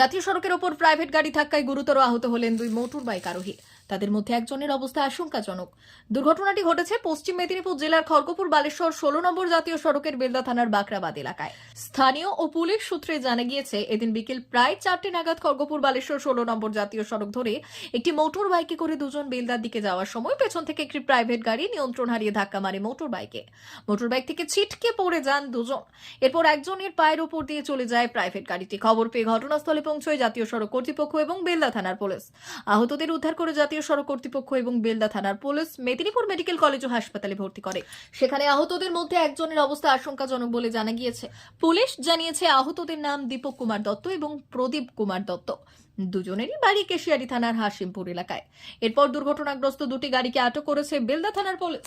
জাতীয় সড়কের ওপর প্রাইভেট গাড়ি ধাক্কায় গুরুতর আহত হলেন দুই মোটর বাইক আরোহী। তাদের মধ্যে একজনের অবস্থা আশঙ্কাজনক। দুর্ঘটনাটি ঘটেছে পশ্চিম মেদিনীপুর জেলার খড়গপুর, বালেশ্বর, ষোলো নম্বর জাতীয় সড়কের বেলদা থানার বাকরাবাদ এলাকায়। স্থানীয় ও পুলিশ সূত্রে জানা গিয়েছে, এদিন বিকেল প্রায় চারটে নাগাদ খড়গপুর, বালেশ্বর, ষোলো নম্বর জাতীয় সড়ক ধরে একটি মোটর বাইকে করে দুজন বেলদার দিকে যাওয়ার সময় পেছন থেকে একটি প্রাইভেট গাড়ি নিয়ন্ত্রণ হারিয়ে ধাক্কা মারে মোটর বাইকে মোটর বাইক থেকে ছিটকে পড়ে যান দুজন। এরপর একজনের পায়ের উপর দিয়ে চলে যায় প্রাইভেট গাড়িটি। খবর পেয়ে ঘটনাস্থলে পৌঁছয় জাতীয় সড়ক কর্তৃপক্ষ এবং বেলদা থানার পুলিশ। আহতদের উদ্ধার করে জাতীয় সড়ক কর্তৃপক্ষ এবং বেলদা থানার পুলিশ মেদিনীপুর মেডিকেল কলেজ ও হাসপাতালে ভর্তি করে। সেখানে আহতদের মধ্যে একজনের অবস্থা আশঙ্কাজনক বলে জানা গিয়েছে। পুলিশ জানিয়েছে, আহতদের নাম দীপক কুমার দত্ত এবং প্রদীপ কুমার দত্ত। দুজনেরই বাড়ি কেশিয়ারি থানার হাসিমপুর এলাকায়। এরপর দুর্ঘটনাগ্রস্ত দুটি গাড়িকে আটক করেছে বেলদা থানার পুলিশ।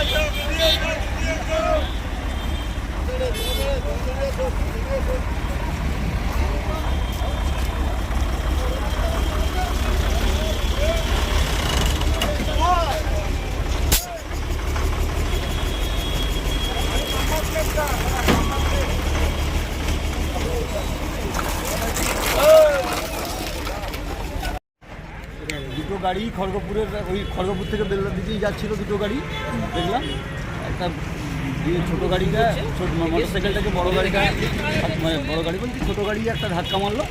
Thank you. গাড়ি খড়গপুরের ওই খড়গপুর থেকে বেলদার দিকেই যাচ্ছিল দুটো গাড়ি দেখলাম। একটা দিয়ে ছোটো গাড়িটা ছোট মোটর সাইকেলটাকে বড়ো গাড়িটা মানে বড়ো গাড়ি বলছি ছোটো গাড়ি একটা ধাক্কা মারলো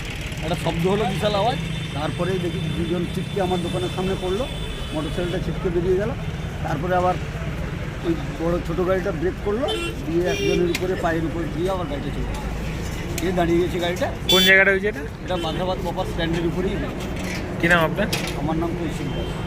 একটা শব্দ হলো বিশাল আওয়াজ। তারপরে দেখি দুজন ছিটকে আমার দোকানের সামনে পড়ল মোটর সাইকেলটা ছিটকে বেরিয়ে গেল। তারপরে আবার ওই বড় ছোটো গাড়িটা ব্রেক করল দিয়ে একজনের উপরে পায়ের উপর দিয়ে আবার গাড়িটা চলে গেলো। দিয়ে দাঁড়িয়ে গেছে গাড়িটা। কোন জায়গাটা হয়েছে এটা? এটা মাদ্রাবাদ বাবার স্ট্যান্ডের উপরেই কি নাম আপনার? আমার নাম কৌশিক দাস।